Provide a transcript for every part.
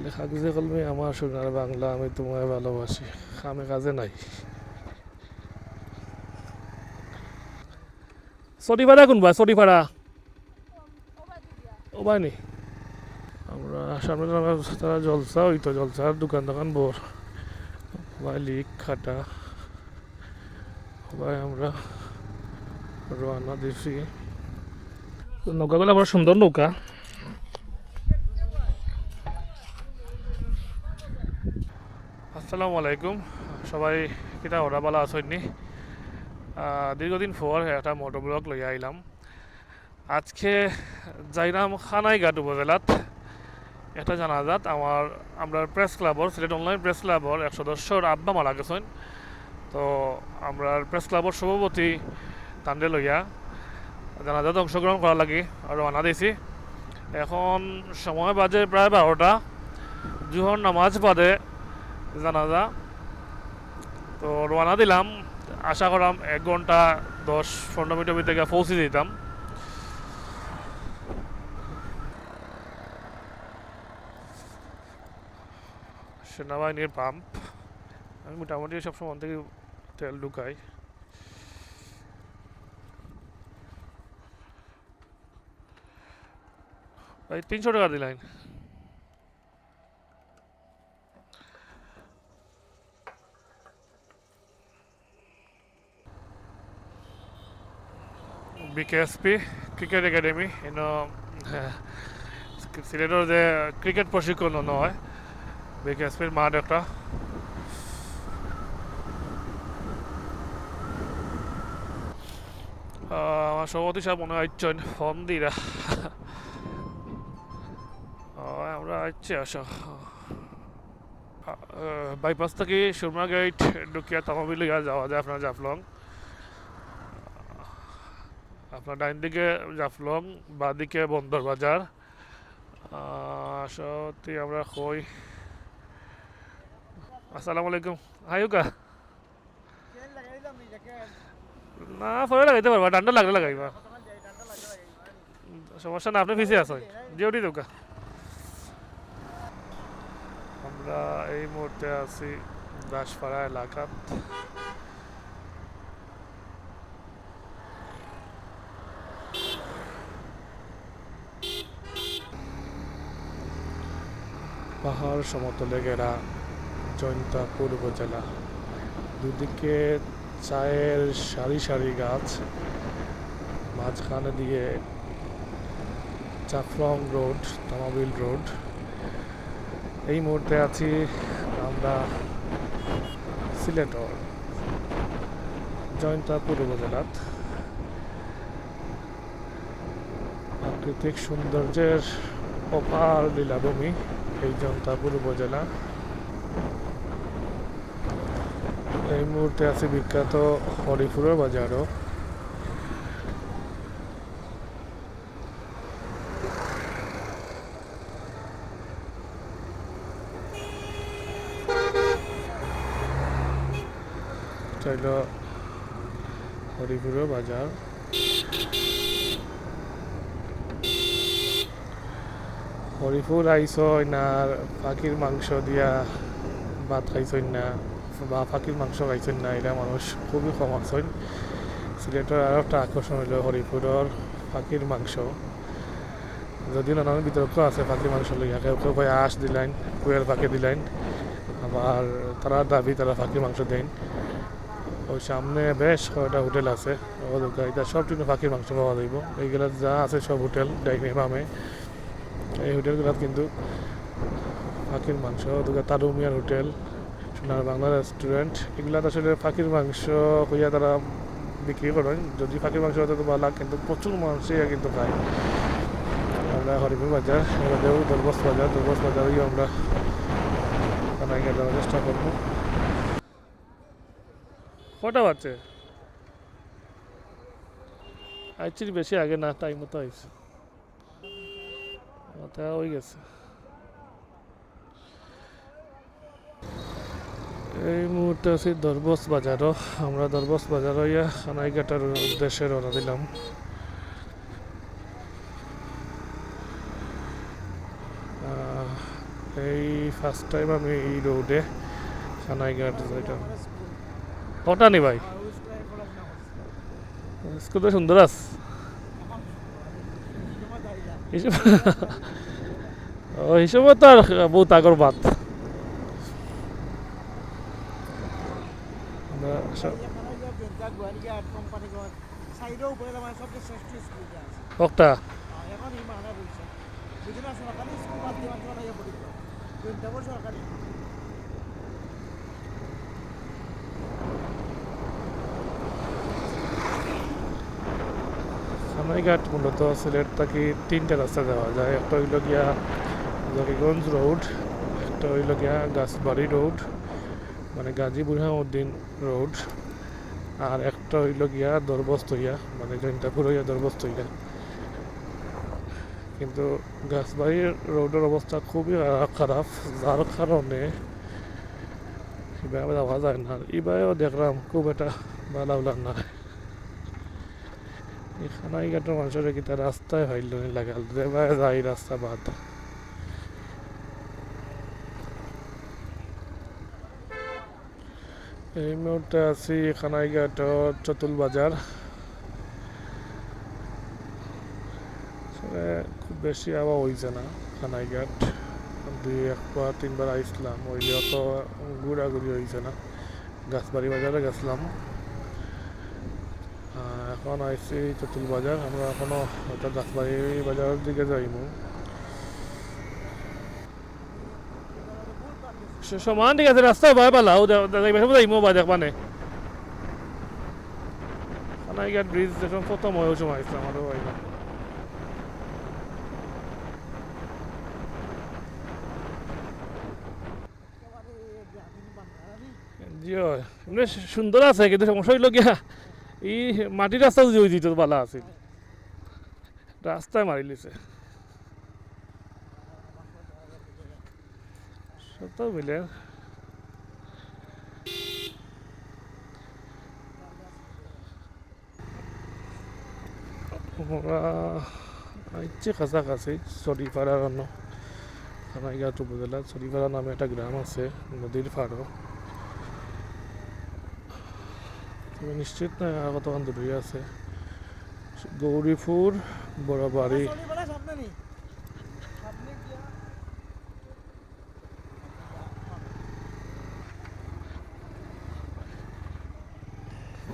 খালি কাগজে কলমে আমার সোনার বাংলা আমি তোমায় ভালোবাসি। কামে কাজে নাই। সরিপাড়া কোনবা সরিপাড়া ও বাইনি আমরা সামনে তারা জলসা, ওই তো জলসার দোকান দোকান বোর। মালিক খাটা। সবাই আমরা রওনা দিছি। নৌকাগুলো বড় সুন্দর নৌকা। আসসালামু আলাইকুম। সবাই কিতা ওরা বালা আসেননি দীর্ঘদিন পর একটা মোটর ব্লগ লই আইলাম। আজকে যাইলাম খানাইঘাট উপজেলাত একটা জানাজাত। আমার আমরা প্রেস ক্লাবর সিলেট অনলাইন প্রেস ক্লাবর এক সদস্যর আব্বা মারা গেছেন। তো আমরা প্রেস ক্লাবর সভাপতি তান্ডে লইয়া জানাজাত অংশগ্রহণ করা লাগে রওনা দিয়েছি এখন সময় বাজে প্রায় বারোটা জুহর নামাজ বাদে জানাজা। তো রওনা দিলাম। আশা করলাম এক ঘণ্টা দশ পনেরো মিনিটের ভিতরে পৌঁছে দিতাম সেনাবাহিনীর পাম্প। আমি মোটামুটি সবসময় থেকে তেল ঢুকাই। তিনশো টাকা দিলেন বিকেএসপি ক্রিকেট একাডেমি এনো সিলেটের যে ক্রিকেট প্রশিক্ষণ নয় বিকেএসপির মাঠ একটা। আমার সভাপতি সাহেব মনে হয় ইচ্ছেন ফোন দিরা। আমরা আচ্ছা আসো। বাইপাস থেকে সুরমা গেট ঢুকিয়া তামাবিল যাওয়া যায় আপনার জাফলং। আপনার ডাইন দিকে জাফলং বা দিকে বন্দর বাজার সত্যি আমরা কই? আসসালামু আলাইকুম। হাইকা না পরে লাগাইতে পারবা, ডান্ডা লাগলে লাগাইবা। সমস্যা না, আপনি ফিসে আসেন ডিউটি দোকা আমরা এই মুহূর্তে আছি দাসপাড়া এলাকাত। পাহাড় সমতলে ঘেরা জৈন্তাপুর উপজেলা দুদিকে চায়ের সারি সারি গাছ, মাঝখানে দিয়ে জাফলং রোড, তামাবিল রোড। এই মুহূর্তে আছি আমরা সিলেটর জয়ন্তাপুর উপজেলাত প্রাকৃতিক সৌন্দর্যের অপার লীলাভূমি। এই জয়ন্তাপুর উপজেলা। এই মুহূর্তে আছে বিখ্যাত হরিপুরের বাজারও। হরিপুরের বাজার। হরিপুর আইসই না পাখির মাংস দিয়া ভাত খাইছই না, বা পাখির মাংস খাইছেন না এটা মানুষ খুবই কম আছেন সিলেটের আরও একটা আকর্ষণ হইল হরিপুরের পাখির মাংস। যদিও নানান বিতর্ক আছে পাখির মাংস লইয়া কেউ কেউ কয় আঁশ দিলেন কুয়ের পাখি দিলেন আবার তারা দাবি তারা পাখির মাংস দেন ওই সামনে বেশ কয়টা হোটেল আছে। সব কিন্তু পাখির মাংস পাওয়া যাইব এইগুলা যা আছে সব হোটেল, ডাইনে বামে এই হোটেলগুলোত কিন্তু পাখির মাংস দুর্গা তারুমিয়ার হোটেল সোনার বাংলা রেস্টুরেন্ট এগুলাত আসলে পাখির মাংস হইয়া তারা বিক্রি করেন যদি পাখির মাংস হতো তো ভালো কিন্তু প্রচুর মানুষই কিন্তু খায়। আমরা হরিপুর বাজার এবারেও দরবস বাজার দরবস বাজারেও আমরা বানাই যাওয়ার চেষ্টা করব কটা বাচ্চা আইছির বেশি আগে না টাইম মতো আইছে তা হয়ে গেছে এই মুহূর্তে আছি দরবস বাজারও। আমরা দরবস বাজারও ইয়া খানাইঘাটার উদ্দেশ্যে রওনা দিলাম। এই ফার্স্ট টাইম আমি এই রোডে সানাইঘাট যাইতাম। কটা নি ভাই। স্কুল সুন্দর আস হিসেব ও হিসেবে তো আর বহুত আগর বাত আমরা সব- কটা সরকারি সানাইঘাট মূলত সিলেট থেকে তিনটা রাস্তা যাওয়া যায়। একটা হইল গিয়া জকিগঞ্জ রোড একটা হইল গিয়া গাছবাড়ি রোড মানে গাজী বুরহানুদ্দিন রোড আর একটা হইল গিয়া দরবস্তইয়া মানে জৈন্তাপুর হইয়া দরবস্তইয়া। কিন্তু গাছবাড়ির রোডের অবস্থা খুবই খারাপ- যার কারণে এভাবে যাওয়া যায় না। এবারেও দেখলাম খুব একটা ভালো না। এখানে ঘাটের মানুষের কিতা রাস্তায় হইল লাগাল যেভাবে যাই রাস্তা বাদ। এই মুহূর্তে আছি খানাইঘাট চতুল বাজার খুব বেশি আবার হইছে না খানাইঘাট। দুই একবার তিনবার আইসলাম হইলেও তো ঘোরাঘুরি হইছে না। গাছবাড়ি বাজারে গেছিলাম। এখন আইসি চতুল বাজার। আমরা এখনও হয়তো গাছবাড়ি বাজারের দিকে যাইমু স- সমান ঠিক আছে রাস্তা ভয় পালাও যাইমু বা দেখবানে খানাইঘাট ব্রিজ যখন প্রথম হয়ে সময় আইলাম জিও এমনি সুন্দর আছে, কিন্তু সমস্যা হইল এই মাটির রাস্তা যদি ওই দিত ভালো আছিল। রাস্তায় মারি লিছে। সত মিলে আমরা আইছি কাছাকাছি চরিপাড়ার অন্য। খানাইঘাট উপজেলা চরিপাড়া নামে একটা গ্রাম আছে নদীর পাড়ও তবে নিশ্চিত নয় আর কতক্ষণ দূরে আছে। গৌরীপুর বড়বাড়ি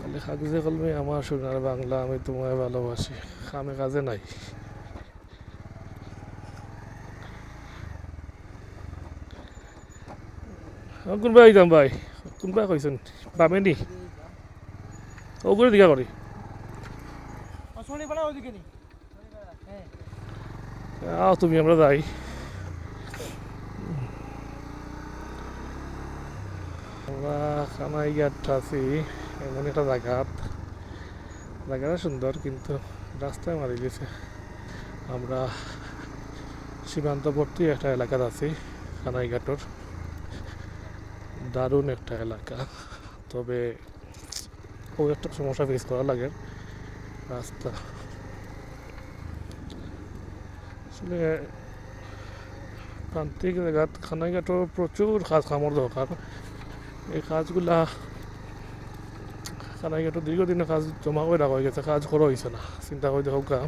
খালি কাগজে কলমে আমার সোনার বাংলা আমি তোমায় ভালোবাসি। কামে কাজে নাই। অ, কোনবা যাম ভাই। কোনবা কইছেন? বামে নি? ওগুলো দিকা করি। তুমি আমরা যাই। আমরা কানাই আছি এমন একটা জায়গাত। জায়গাটা সুন্দর কিন্তু রাস্তায় মারি গেছে আমরা সীমান্তবর্তী একটা এলাকাত আছি কানাইঘাটর। দারুণ একটা এলাকা। তবে ও একটা সমস্যা ফেস করা লাগে। রাস্তা। আসলে প্রান্তিক জায়গাত খানাইঘাটর প্রচুর কাজ কামড় দরকার। এই কাজগুলা খানাইঘাটর দীর্ঘদিনের কাজ জমা করে রাখা হয়ে গেছে, কাজ করা হয়েছে না। চিন্তা করে দেখো গা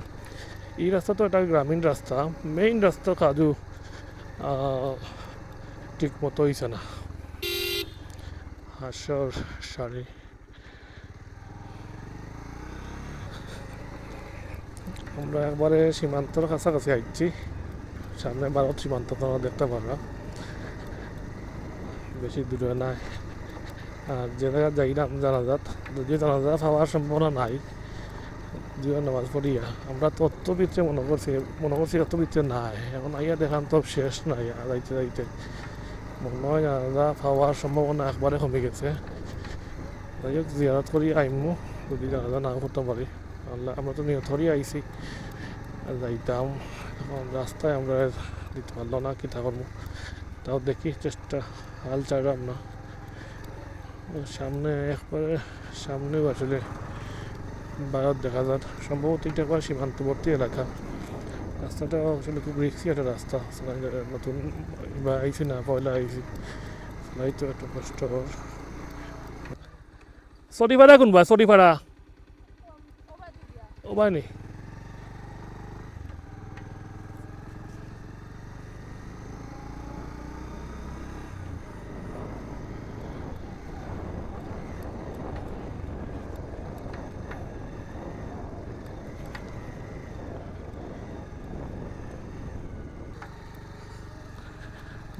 এই রাস্তা তো একটা গ্রামীণ রাস্তা মেইন রাস্তার কাজও ঠিক মতো হয়েছে না। হাসর শাড়ি আমরা একবারে সীমান্তর কাছাকাছি আইছি। সামনে ভারত সীমান্ত তোমরা দেখতে পারবা। বেশি দূরে নাই। আর যে জায়গায় যাইলাম জানাজাত। যদিও জানাজা পাওয়ার সম্ভাবনা নাই, জীবন নামাজ পড়িয়া। আমরা তো অত ভিতরে মনে করছি মনে করছি ভিতরে নাই। এখন আইয়া দেখান তো শেষ নাই যাইতে যাইতে। মনে হয় জানাজা পাওয়ার সম্ভাবনা একবারে কমে গেছে। যাই হোক, জিয়ারত করি আইমু। যদি জানাজা না করতে পারি। আল্লাহ আমরা তো নিয়ত করি আইছি যাইতাম রাস্তায় আমরা দিতে পারল না কিতা করব তাও দেখি চেষ্টা হাল চাইলাম না সামনে একবারে সামনে আসলে ভারত দেখা যায় সম্ভবত এটা একবার সীমান্তবর্তী এলাকা রাস্তাটা আসলে খুব রিক্সি একটা রাস্তা নতুন বা আইসি না পয়লা আইসি তো একটু কষ্ট সরিপাড়া কোনবা সরিপাড়া ও বাইনি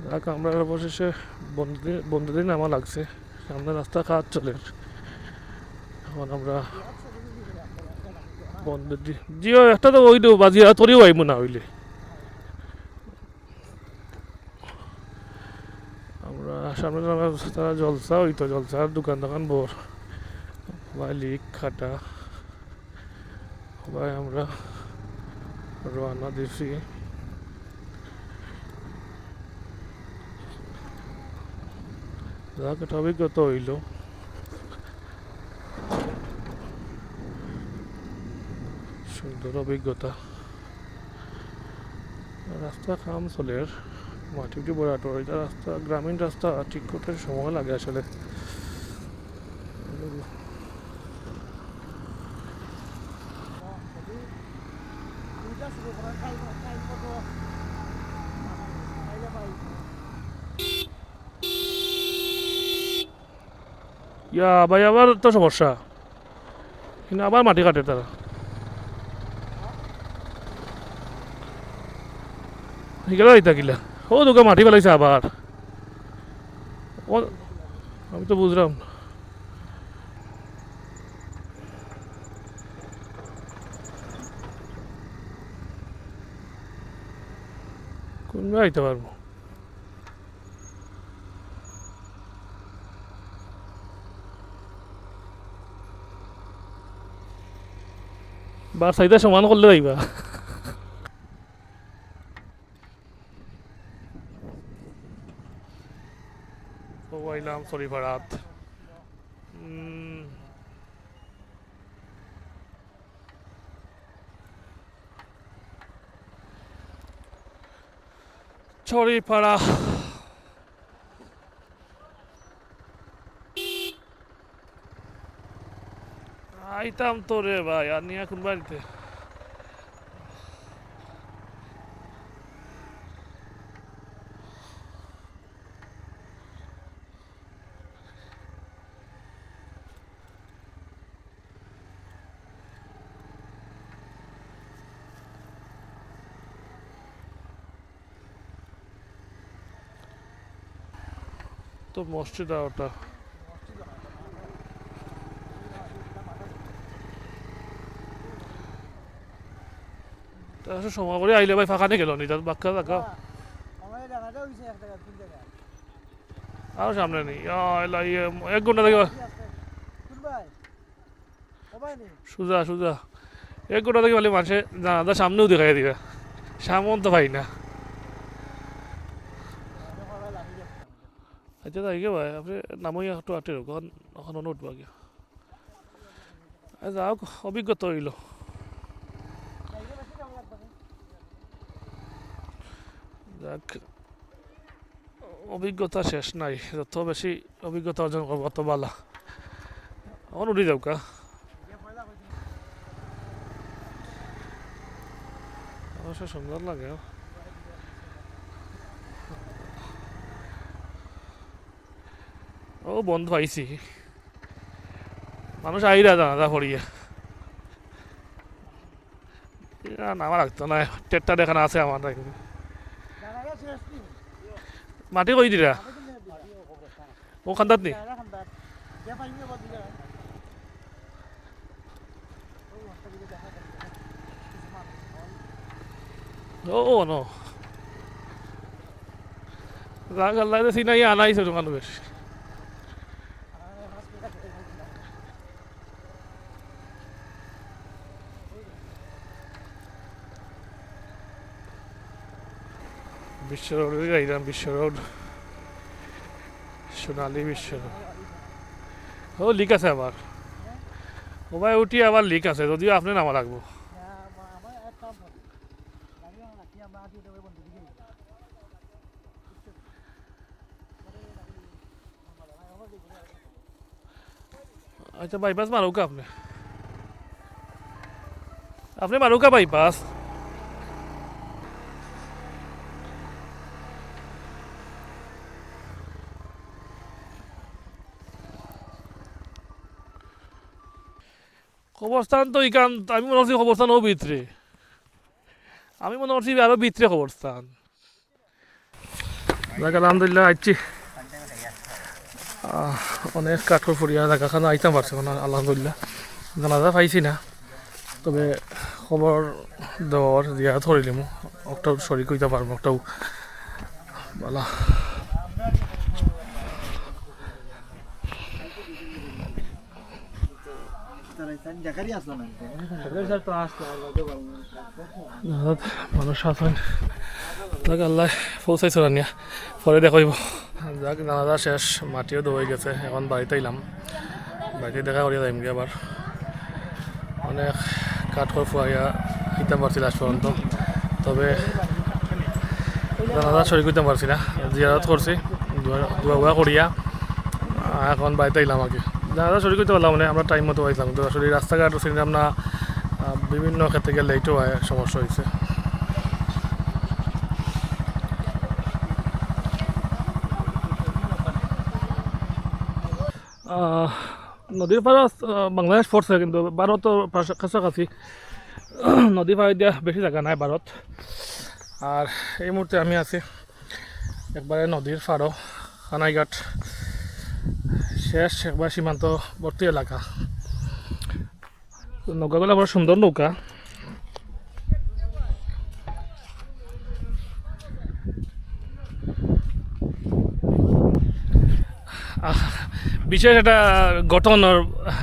যাক, আমরা অবশেষে বন্ধুদের বন্ধুদের নামা লাগছে। সামনে রাস্তা কাজ চলে। এখন আমরা বন্ধুদের দি- জিও একটা তো ওই বাজি তোরও আইব না হইলে আমরা সামনে তারা জলসা ওই তো জলসার দোকান দোকান বোর লিক, খাটা। ভাই আমরা রওনা দিছি। যাক অভিজ্ঞতা হইল। সুন্দর অভিজ্ঞতা। রাস্তা কাম চলে মাটি উঠি বড় এটা রাস্তা, গ্রামীণ রাস্তা, ঠিক করতে সময় লাগে আসলে। ইয়া ভাই, আবার তো সমস্যা। কিন্তু আবার মাটি কাটে তারা। শিকালে আইতা কিলা ও দোকান মাটি পেলাইছে আবার ও আমি তো বুঝলাম। কোনটা আইতে পারব বার সাইডে সমান করলে যাইবা ও আইলাম সরি ভাড়াত ছড়িপাড়া আইতাম তো ভাই আর নিয়ে এখন বাড়িতে? তো মসজিদ ওটা। সময় করে আইলে ভাই ফাঁকা নিয়ে গেল নি তার বাক্কা তিন জায়গা আর সামনে নেই। ইয়ে, এক ঘণ্টা থেকে সুজা সুজা। এক ঘণ্টা থেকে বলে মানুষে জানাদা সামনেও দেখাই দিবে। সামন তো ভাই না আমি কবে লাগি যাচ্ছে আচ্ছা তাই গে ভাই আপনি নামই একটু আটে এখন এখন অন্য উঠবা গিয়া যাও অভিজ্ঞতা না যাক অভিজ্ঞতা শেষ নাই যত বেশি অভিজ্ঞতা অর্জন করব তত ভালো এখন উঠি যাও কা অবশ্য সুন্দর লাগে ও বন্ধ পাইছি মানুষ আইরা জানাজা পড়িয়া নামা লাগতো না টেটটা দেখানো আছে আমার মাটি কই দিলা ও খান্দাত নি? ও নো। রাগ আল্লাহ সিনাই আনাইছে তোমার বেশ। বিশ্ব রোডে যাইলাম বিশ্ব রোড, সোনালি বিশ্ব রোড। ও লিক আছে আবার। ও ভাই উঠি আবার লিক আছে, যদিও আপনি নামা লাগবো। আচ্ছা বাইপাস মারুকা আপনি। আপনি মারুকা বাইপাস খবরস্থান তো ইকান আমি মনে করছি খবরস্থান ও ভিতরে আমি মনে করছি আরও ভিতরে খবরস্থান। দেখ, আলহামদুলিল্লাহ, আইছি। অনেক কাঠর ফুরিয়া জায়গাখানে আইতাম পারছে না, আলহামদুলিল্লাহ। জানাজা পাইছি না, তবে খবর দেওয়ার দিয়া ধরিলিম একটাও শরীর কইতে পারব একটাও বলা জাকারি আসলো না জানাজাত মানুষ আছেন। যাক আল্লাহ পৌঁছাইছো রানিয়া পরে দেখাইব। যাক জানাজা শেষ মাটিও দৌড়ে গেছে এখন বাড়িতে এলাম বাড়িতে দেখা করিয়া যাইম গিয়ে আবার। অনেক কাঠ কাঠখড় ফুয়াইয়া হিতে পারছি লাস্ট পর্যন্ত। তবে জানাজা শরীর করতে পারছি না। জিয়ারত করছি দোয়া করিয়া এখন বাড়িতে এলাম আর কি। জানাজা শরীর করতে পারলাম মানে আমরা টাইম মতো পাইছিলাম তো আসলে রাস্তাঘাট ছিলাম না বিভিন্ন ক্ষেত্রে গেলে লেটও হয়, সমস্যা হয়েছে নদীর পাড়া বাংলাদেশ পড়ছে, কিন্তু ভারতও পাশা- কাছাকাছি। নদী পাড়ে দিয়া বেশি জায়গা নাই ভারত। আর এই মুহূর্তে আমি আছি একবারে নদীর পাড়ও, কানাইঘাট। শেষ একবার সীমান্তবর্তী এলাকা। নৌকাগুলো বড় সুন্দর নৌকা। বিশেষ একটা গঠনের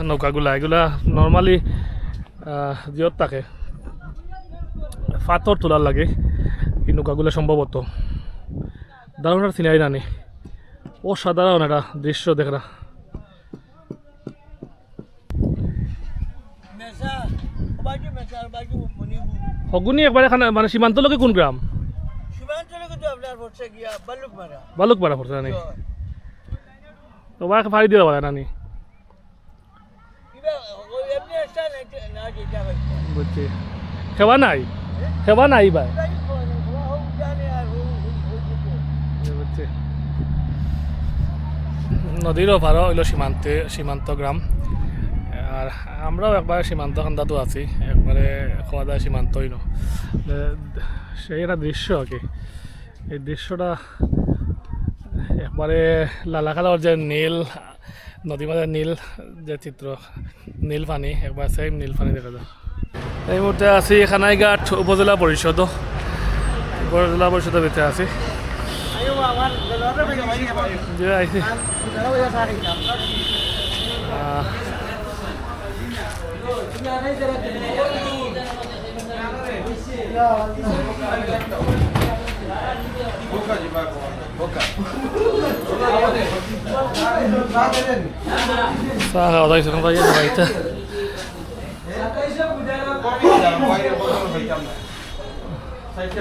নৌকাগুলা এগুলা নর্মালি জিয়ত থাকে পাথর তোলার লাগে, এই নৌকাগুলো সম্ভবত দারুণ সিনারি নানি। অসাধারণ একটা দৃশ্য দেখরা মেসা বাকি মেসা আর বাকি মণিপুর হগুনি একবারে মানে সীমান্তলৈকে কোন গ্রাম? বালুকপাড়া। পড়ছে নানি। তোমার ফাড়ি দিয়ে পারে নানি। বুঝছি। সেবা নাই? সেবা নাই ভাই নদীর ওপারও হইল সীমান্তে সীমান্ত গ্রাম। আর আমরাও একবার সীমান্ত খান্দাতো আছি, একবারে খাওয়া দাওয়া সীমান্তই ন। সেই একটা দৃশ্য আর কি। এই দৃশ্যটা একবারে লালা কালার যে নীল নদী নীল যে চিত্র, নীল পানি, একবার সেম নীল পানি দেখা যায়। এই মুহূর্তে আছি খানাইঘাট উপজেলা পরিষদ, উপজেলা পরিষদের ভিতরে আছি। আইও আমার দাদা ভাই ভাই যে আইছি দাদা ভাই সারি